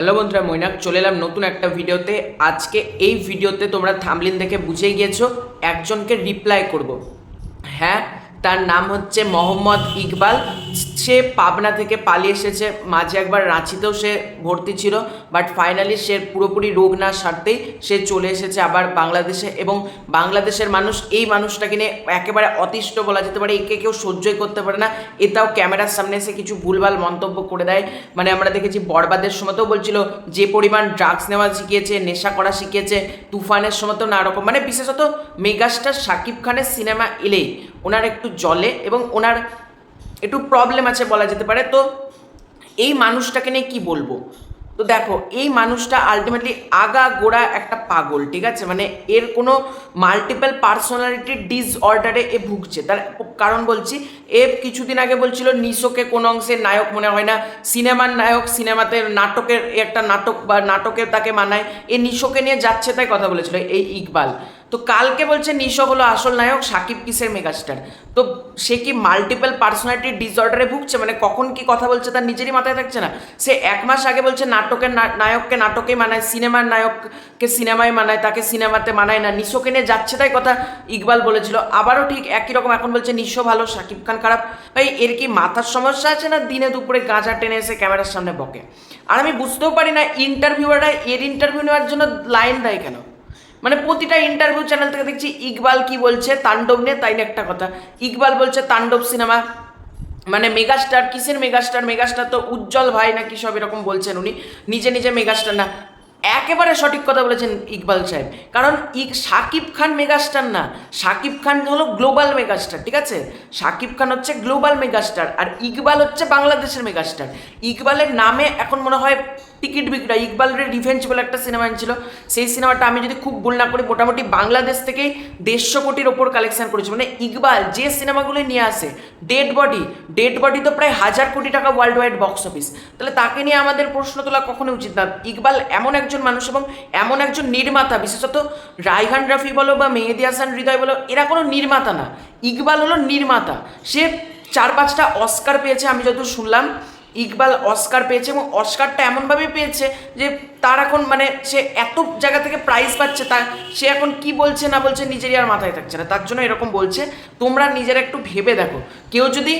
Hello বন্ধুরা, মৈনাক, চলে এলাম নতুন একটা ভিডিওতে। আজকে এই ভিডিওতে তোমরা থামলিন দেখে বুঝে গিয়েছো, একজনকে রিপ্লাই করব। হ্যাঁ তার নাম হচ্ছে মোহাম্মদ ইকবাল। সে পাবনা থেকে পালিয়ে এসেছে। মাঝে একবার রাঁচিতেও সে ভর্তি ছিল বাট ফাইনালি সে পুরোপুরি রোগ না সারতেই সে চলে এসেছে আবার বাংলাদেশে এবং বাংলাদেশের মানুষ এই মানুষটাকে নিয়ে একেবারে অতিষ্ঠ বলা যেতে পারে। একে কেউ সহ্যই করতে পারে না। এটাও ক্যামেরার সামনে এসে কিছু ভুলভাল মন্তব্য করে দেয়। মানে আমরা দেখেছি বরবাদের সময়তেও বলছিল, যে পরিমাণ ড্রাগস নেওয়া শিখিয়েছে, নেশা করা শিখিয়েছে, তুফানের সময়তেও না রকম। মানে বিশেষত মেগাস্টার শাকিব খানের সিনেমা এলেই ওনার একটু জলে এবং ওনার একটু প্রবলেম আছে বলা যেতে পারে। তো এই মানুষটাকে নিয়ে কি বলব? তো দেখো, এই মানুষটা আলটিমেটলি আগা গোড়া একটা পাগল, ঠিক আছে? মানে এর কোনো মাল্টিপল পার্সোনালিটি ডিসঅর্ডারে এ ভুগছে। তার কারণ বলছি, এ কিছুদিন আগে বলছিল, নিশোকে কোন অংশে নায়ক মনে হয় না। সিনেমার নায়ক, সিনেমাতে নাটকের একটা নাটক বা নাটকের তাকে মানায়। এ নিশোকে নিয়ে যাচ্ছে তাই কথা বলেছিল, এই ইকবাল। তো কালকে বলছে নিশো হলো আসল নায়ক সাকিব কিসের মেগাস্টার? তো সে কি মাল্টিপল পার্সোনালিটি ডিসঅর্ডারে ভুগছে? মানে কখন কি কথা বলছে তার নিজেরই মাথায় থাকছে না? সে এক মাস আগে বলছে নাটকের নায়ককে নাটকেই মানায়, সিনেমার নায়ককে সিনেমায় মানায়, তাকে সিনেমাতে মানায় না। নিশোকে নিয়ে যাচ্ছে তাই কথা ইকবাল বলেছিল। আবারও ঠিক একই রকম এখন বলছে নিশো ভালো, সাকিব খান খারাপ। ভাই, এর কি মাথার সমস্যা আছে না দিনে দুপুরে গাঁজা টেনে এসে ক্যামেরার সামনে বকে? আর আমি বুঝতেও পারি না ইন্টারভিউয়াররা এর ইন্টারভিউ নেওয়ার জন্য লাইন দেয় কেন? মানে প্রতিটা ইন্টারভিউ চ্যানেল থেকে দেখছি ইকবাল কি বলছে, তাণ্ডব নিয়ে, তাই না একটা কথা। ইকবাল বলছে, তাণ্ডব সিনেমা মানে মেগাস্টার কিসের মেগাস্টার মেগাস্টার তো উজ্জ্বল ভাই না কি সব এরকম বলছেন উনি। নিজে নিজে মেগাস্টার না। একেবারে সঠিক কথা বলেছেন ইকবাল সাহেব। কারণ ইক সাকিব খান মেগাস্টার না। সাকিব খান হলো গ্লোবাল মেগাস্টার, ঠিক আছে? সাকিব খান হচ্ছে গ্লোবাল মেগাস্টার আর ইকবাল হচ্ছে বাংলাদেশের মেগাস্টার। ইকবালের নামে এখন মনে হয় টিকিট বিক্রয়, ইকবালের রিভেঞ্জ বলে একটা সিনেমা ছিল সেই সিনেমাটা আমি যদি খুব ভুল না করি, মোটামুটি বাংলাদেশ থেকেই দেড়শো কোটির ওপর কালেকশন করেছে। মানে ইকবাল যে সিনেমাগুলো নিয়ে আসে ডেড বডি ডেড বডি তো প্রায় হাজার কোটি টাকা ওয়ার্ল্ড ওয়াইড বক্স অফিস তাহলে তাকে নিয়ে আমাদের প্রশ্ন তোলা কখনো উচিত না। ইকবাল এমন একজন মানুষ এবং এমন একজন নির্মাতা, বিশেষত রায়হান রাফি বলো বা মেহেদি হাসান হৃদয় বলো, এরা কোনো নির্মাতা না। ইকবাল হলো নির্মাতা। সে চার পাঁচটা অস্কার পেয়েছে, আমি যত শুনলাম। ইকবাল অস্কার পেয়েছে এবং অস্কারটা এমনভাবে পেয়েছে যে তার এখন মানে সে এত জায়গা থেকে প্রাইজ পাচ্ছে, তা সে এখন কি বলছে না বলছে নিজেরই আর মাথায় থাকছে না। তার জন্য এরকম বলছে, তোমরা নিজেরা একটু ভেবে দেখো। কেউ যদি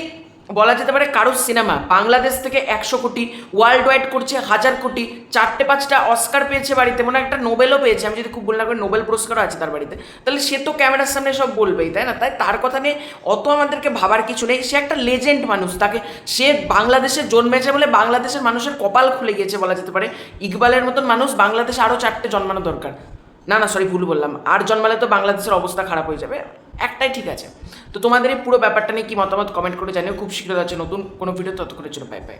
বলা যেতে পারে কারোর সিনেমা। বাংলাদেশ থেকে একশো কোটি ওয়ার্ল্ড ওয়াইড করছে হাজার কোটি, চারটে পাঁচটা অস্কার পেয়েছে বাড়িতে, মনে একটা নোবেলও পেয়েছে। আমি যদি খুব না করি, নোবেল পুরস্কারও আছে তার বাড়িতে। তাহলে সে তো ক্যামেরার সামনে সব বলবেই, তাই না? তাই তার কথা নিয়ে অত আমাদেরকে ভাবার কিছু নেই। সে একটা লেজেন্ড মানুষ, তাকে সে বাংলাদেশে জন্মেছে বলে বাংলাদেশের মানুষের কপাল খুলে গিয়েছে বলা যেতে পারে। ইকবালের মতন মানুষ বাংলাদেশে আরও চারটে জন্মানো দরকার। না না সরি ভুল বললাম। আর জন্মালে তো বাংলাদেশের অবস্থা খারাপ হয়ে যাবে। একটাই ঠিক আছে। তো তোমাদের এই পুরো ব্যাপারটা নিয়ে কি মতামত কমেন্ট করে জানিও। খুব শীঘ্র আছে নতুন কোনো ভিডিও ততক্ষণের জন্য পাই পাই